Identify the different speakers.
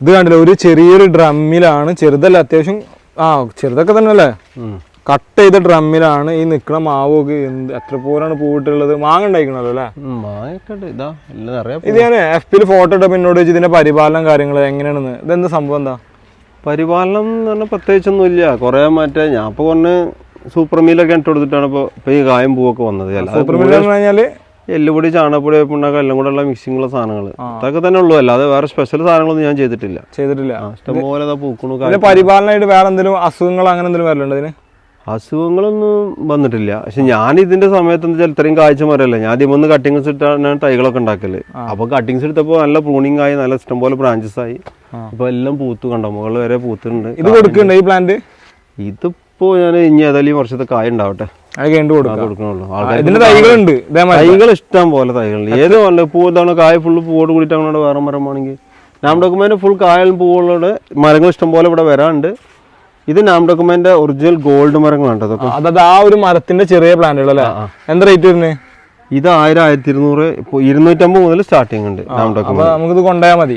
Speaker 1: ഇത് കണ്ടില്ല ഒരു ചെറിയൊരു ഡ്രമ്മിലാണ് ചെറുതല്ല അത്യാവശ്യം ആ ചെറുതൊക്കെ തന്നെ അല്ലേ കട്ട് ചെയ്ത ഡ്രമ്മിലാണ് ഈ നിക്കണ മാവൊക്കെ എന്ത് എത്ര പോരാണ് പൂവിട്ടുള്ളത് മാങ്ങ ഉണ്ടായിക്കണല്ലോ അല്ലേ?
Speaker 2: ഇതാ
Speaker 1: ഞാൻ എഫ് പിയിൽ ഫോട്ടോ ഇട്ടപ്പോൾ എന്നോട് ചോദിച്ചു ഇതിന്റെ പരിപാലനം കാര്യങ്ങൾ എങ്ങനെയാണെന്ന്. ഇതെന്ത് സംഭവം എന്താ?
Speaker 2: പരിപാലനം എന്ന് പറഞ്ഞാൽ പ്രത്യേകിച്ചൊന്നും ഇല്ല കുറേ മറ്റേ ഞാൻ ഇപ്പോൾ കൊണ്ട് സൂപ്പർ മീലൊക്കെ ഇട്ട് കൊടുത്തിട്ടാണ് ഇപ്പോൾ ഈ കായം പൂവൊക്കെ വന്നത്.
Speaker 1: സൂപ്പർ മീൽ എന്ന് പറഞ്ഞാൽ
Speaker 2: എല്ലുപൊടി ചാണകപ്പൊടി വേപ്പുണ്ടാക്കുക എല്ലാം കൂടെ ഉള്ള മിക്സിംഗ് ഉള്ള സാധനങ്ങൾ. അതൊക്കെ തന്നെ ഉള്ളൂ. അല്ലാതെ വേറെ സ്പെഷ്യൽ സാധനങ്ങളൊന്നും ഞാൻ ചെയ്തിട്ടില്ല.
Speaker 1: ചെയ്തിട്ടില്ല.
Speaker 2: ഇഷ്ടംപോലെ പൂക്കണു
Speaker 1: ഇതിന്റെ പരിപാലനമായിട്ട് വേറെ എന്തെങ്കിലും അസുഖങ്ങൾ അങ്ങനെ എന്തെങ്കിലും വരലുണ്ട് ഇതിന്?
Speaker 2: അസുഖങ്ങളൊന്നും വന്നിട്ടില്ല. പക്ഷെ ഞാൻ ഇതിന്റെ സമയത്ത് എന്താ വെച്ചാൽ ഇത്രയും കാഴ്ച മരമല്ല ഞാൻ ആദ്യം ഒന്ന് കട്ടിങ്സ് ഇട്ടാണ് തൈകളൊക്കെ ഉണ്ടാക്കൽ. അപ്പൊ കട്ടിങ്സ് എടുത്തപ്പോൾ നല്ല പ്രൂണിങ് ആയി നല്ല ഇഷ്ടംപോലെ ബ്രാഞ്ചസ് ആയി. ഇപ്പൊ എല്ലാം പൂത്തു കണ്ടോ? മുകളിൽ വരെ പൂത്തുണ്ട്
Speaker 1: ഇത് കൊടുക്കുന്നുണ്ട് ഈ പ്ലാന്റ്
Speaker 2: ഇതിപ്പോ ഞാൻ ഇനി ഏതായാലും ഈ വർഷത്തെ കായ ഉണ്ടാവട്ടെ.
Speaker 1: ഇതിന്റെ തൈകളുണ്ട്.
Speaker 2: തൈകൾ ഇഷ്ടം പോലെ തൈകളുണ്ട്. ഏത് പോലെ പൂ ഇതാണ് കായ ഫുള്ള് പൂവോട് കൂടിയിട്ട് അങ്ങനെ വേറെ മരം വേണമെങ്കിൽ നാം ഡോക്യുമെന്റ് ഫുൾ കായലും പൂവുകളോട് മരങ്ങൾ ഇഷ്ടം പോലെ ഇവിടെ വരാനുണ്ട്. ഇത് നാം ഡോക്യുമെന്റ് ഒറിജിനൽ ഗോൾഡ് മരങ്ങളാണ് അതൊക്കെ
Speaker 1: അതായത് ആ ഒരു മരത്തിന്റെ ചെറിയ പ്ലാന്റുകൾ അല്ലേ? എന്താ റേറ്റ് വരുന്നത്
Speaker 2: ഇത് ആയിരം ആയിരത്തി ഇരുന്നൂറ് ഇരുന്നൂറ്റമ്പത് മുതൽ സ്റ്റാർട്ടിംഗ് ഉണ്ട് നാം ഡോക്യുമെന്റ്
Speaker 1: നമുക്കിത് കൊണ്ടുപോയാൽ മതി.